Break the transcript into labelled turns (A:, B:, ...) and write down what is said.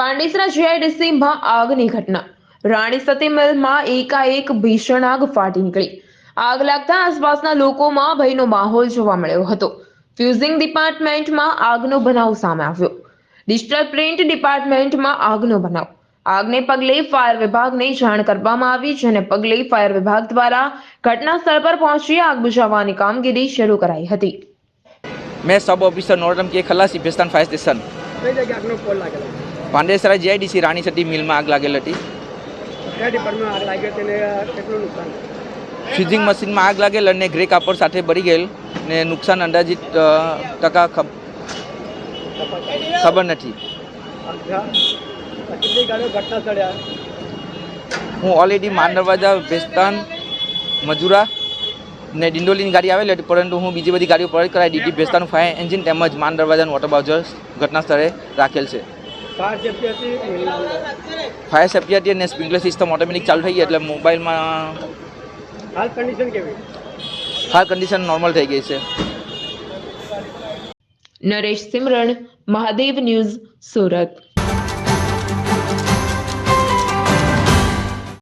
A: પાંડેસરા જીઆઈડીસીમાં આગની ઘટના. રાણી સતી મિલમાં એકાએક ભીષણ આગ ફાટી નીકળી. આગ લાગતા આસપાસના લોકોમાં ભયનો માહોલ જોવા મળ્યો હતો. ફ્યુઝિંગ ડિપાર્ટમેન્ટમાં આગનો બનાવ સામે આવ્યો. ડિજિટલ પ્રિન્ટ ડિપાર્ટમેન્ટમાં આગનો બનાવ. આગને પગલે ફાયર વિભાગને જાણ કરવામાં આવી જેને પગલે ફાયર વિભાગ દ્વારા ઘટના સ્થળ પર પહોંચી આગ બુઝાવવાની કામગીરી શરૂ કરાઈ હતી.
B: મેં સબ ઓફિસર નોરમ કે ખલાસી ભેસ્તાન ફાયર સ્ટેશન
C: કઈ જગ્યાએ આગનો કોલ લાગેલો?
B: પાંડેસરા જીઆઈડીસી રાણી સટી મિલમાં આગ લાગેલ હતી. ફ્યુઝિંગ મશીનમાં આગ લાગેલ અને ગ્રે કાપડ સાથે ભરી ગયેલ ને નુકસાન અંદાજિત ટકા ખબર નથી. હું ઓલરેડી માન દરવાજા ભેસ્તાન મજુરા ને ડિંડોલીની ગાડી આવેલી હતી પરંતુ હું બીજી બધી ગાડીઓ પરત કરાવી દીધી. ભેસ્તાનું ફાયર એન્જિન તેમજ માન દરવાજાનું વોટર બાઉઝર ઘટના સ્થળે રાખેલ છે. ફાયર સેફ્ટી હતી? અને સ્પ્રિંકલર સિસ્ટમ ઓટોમેટિક ચાલુ થઈ ગઈ એટલે મોબાઈલમાં
C: હાલ કન્ડિશન કેવી?
B: હાલ કન્ડિશન નોર્મલ થઈ ગઈ છે.
A: નરેશ સિમરણ મહાદેવ ન્યૂઝ સુરત.